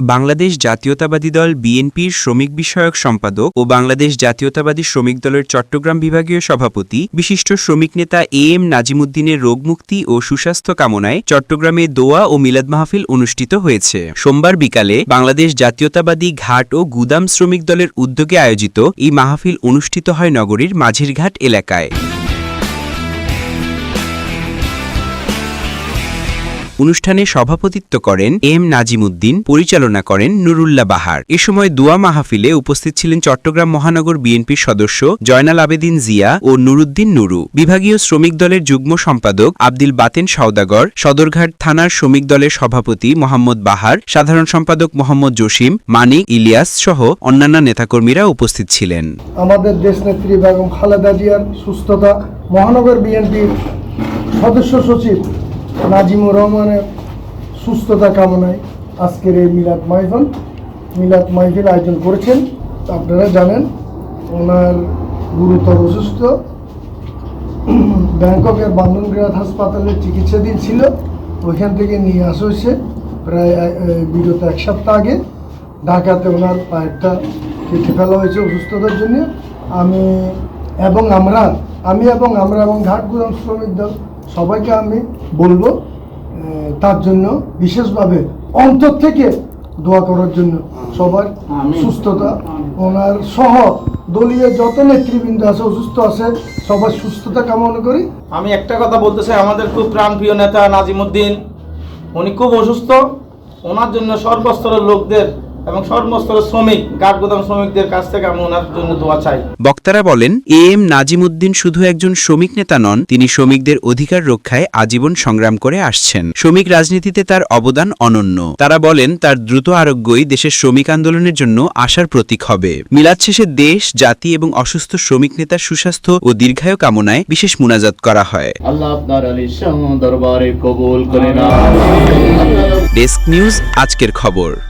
বাংলাদেশ জাতীয়তাবাদী দল বিএনপির শ্রমিক বিষয়ক সম্পাদক ও বাংলাদেশ জাতীয়তাবাদী শ্রমিক দলের চট্টগ্রাম বিভাগীয় সভাপতি, বিশিষ্ট শ্রমিক নেতা এ এম নাজিমুদ্দিনের রোগমুক্তি ও সুস্বাস্থ্য কামনায় চট্টগ্রামে দোয়া ও মিলাদ মাহফিল অনুষ্ঠিত হয়েছে। সোমবার বিকালে বাংলাদেশ জাতীয়তাবাদী ঘাট ও গুদাম শ্রমিক দলের উদ্যোগে আয়োজিত এই মাহফিল অনুষ্ঠিত হয় নগরীর মাঝিরঘাট এলাকায়। অনুষ্ঠানে সভাপতিত্ব করেন এম নাজিমুদ্দিন, পরিচালনা করেন নুরুল্লাহ বাহার। এ সময় দোয়া মাহফিলে উপস্থিত ছিলেন চট্টগ্রাম মহানগর বিএনপির সদস্য জয়নাল আবেদিন জিয়া ও নুরুদ্দিন নুরু। বিভাগীয় শ্রমিক দলের যুগ্ম সম্পাদক আব্দুল বাতেন সওদাগর, সদরঘাট থানার শ্রমিক দলের সভাপতি মোহাম্মদ বাহার, সাধারণ সম্পাদক মোহাম্মদ জসিম, মানিক, ইলিয়াস সহ অন্যান্য নেতাকর্মীরা উপস্থিত ছিলেন। আমাদের দেশনেত্রী বেগম খালেদা জিয়ার সুস্থতা, মহানগর বিএনপির সদস্য সচিব নাজিমুর রহমানের সুস্থতা কামনায় আজকের এই মিলাদ মাহফিল মিলাদ মাহফিল আয়োজন করেছেন, আপনারা জানেন, ওনার গুরুতর অসুস্থ। ব্যাংককের বান্ধনগ্রাত হাসপাতালে চিকিৎসাধীন ছিল, ওইখান থেকে নিয়ে আসা হয়েছে প্রায় বিগত এক সপ্তাহ আগে। ঢাকাতে ওনার পায়েরটা কেটে ফেলা হয়েছে অসুস্থতার জন্য। আমি এবং আমরা, আমি এবং আমরা এবং ঘাট গুদাম শ্রমিক দল সবাইকে আমি বলব তার জন্য বিশেষভাবে অন্তর থেকে দোয়া করার জন্য সবার সুস্থতা। ওনার সহ দলীয় যত নেতৃবৃন্দ আছে অসুস্থ আছে সবার সুস্থতা কামনা করি। আমি একটা কথা বলতে চাই আমাদের খুব প্রাণপ্রিয় নেতা নাজিমুদ্দিন। উনি খুব অসুস্থ। ওনার জন্য সর্বস্তরের লোকদের এবং সর্বস্তরের শ্রমিক গাট গোদাম শ্রমিকদের কাছ থেকে আমি ওনার জন্য দোয়া চাই। বক্তারা বলেন এ এম নাজিমুদ্দিন শুধু একজন শ্রমিক নেতা নন তিনি শ্রমিকদের অধিকার রক্ষায় আজীবন সংগ্রাম করে আসছেন। শ্রমিক রাজনীতিতে তার অবদান অনন্য। তারা বলেন তার দ্রুত আরোগ্যই দেশের শ্রমিক আন্দোলনের জন্য আশার প্রতীক হবে। মিলাদ শেষে দেশ জাতি এবং অসুস্থ শ্রমিক নেতার সুস্বাস্থ্য ও দীর্ঘায়ু কামনায় বিশেষ মুনাজাত করা হয়। আল্লাহ আপনার দরবারে কবুল করে না ডেস্ক নিউজ আজকের খবর।